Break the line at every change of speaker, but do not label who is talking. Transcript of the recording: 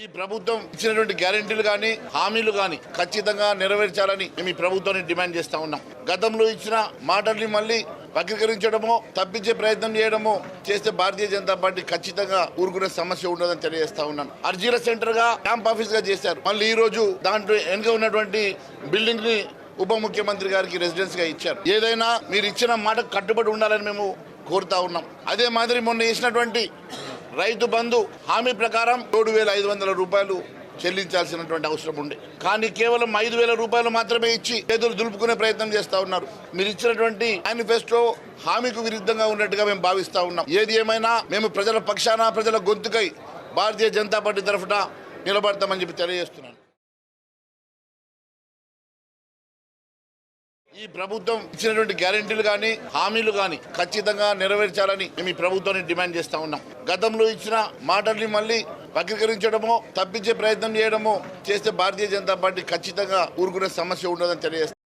ఈ ప్రభుత్వం ఇచ్చినటువంటి గ్యారంటీలు కానీ హామీలు కానీ ఖచ్చితంగా నెరవేర్చాలని మేము ఈ ప్రభుత్వాన్ని డిమాండ్ చేస్తా ఉన్నాం. గతంలో ఇచ్చిన మాటల్ని మళ్ళీ వక్రీకరించడమో తప్పించే ప్రయత్నం చేయడమో చేస్తే భారతీయ జనతా పార్టీ ఖచ్చితంగా ఊరుకునే సమస్య ఉండదని తెలియజేస్తా ఉన్నాను. అర్జీల సెంటర్గా క్యాంప్ ఆఫీస్గా చేశారు. మళ్ళీ ఈ రోజు దాంట్లో వెనుక ఉన్నటువంటి బిల్డింగ్ని ఉప ముఖ్యమంత్రి గారికి రెసిడెన్స్గా ఇచ్చారు. ఏదైనా మీరు ఇచ్చిన మాటకు కట్టుబడి ఉండాలని మేము కోరుతా ఉన్నాం. అదే మాదిరి మొన్న చేసినటువంటి రైతు బంధు హామీ ప్రకారం ఏడు వేల ఐదు వందల రూపాయలు చెల్లించాల్సినటువంటి అవసరం ఉండే కానీ కేవలం ఐదు వేల రూపాయలు మాత్రమే ఇచ్చి చేతులు దులుపుకునే ప్రయత్నం చేస్తా ఉన్నారు. మీరు ఇచ్చినటువంటి మేనిఫెస్టో హామీకు విరుద్ధంగా ఉన్నట్టుగా మేము భావిస్తా ఉన్నాం. ఏది ఏమైనా మేము ప్రజల పక్షాన ప్రజల గొంతుకై భారతీయ జనతా పార్టీ తరఫున నిలబడతామని చెప్పి తెలియజేస్తున్నాను. ఈ ప్రభుత్వం ఇచ్చినటువంటి గ్యారెంటీలు కానీ హామీలు కానీ ఖచ్చితంగా నెరవేర్చాలని మేము ఈ ప్రభుత్వాన్ని డిమాండ్ చేస్తా ఉన్నాం. గతంలో ఇచ్చిన మాటల్ని మళ్ళీ వక్రీకరించడమో తప్పించే ప్రయత్నం చేయడమో చేస్తే భారతీయ జనతా పార్టీ ఖచ్చితంగా ఊరుకునే సమస్య ఉండదని తెలియజేస్తాం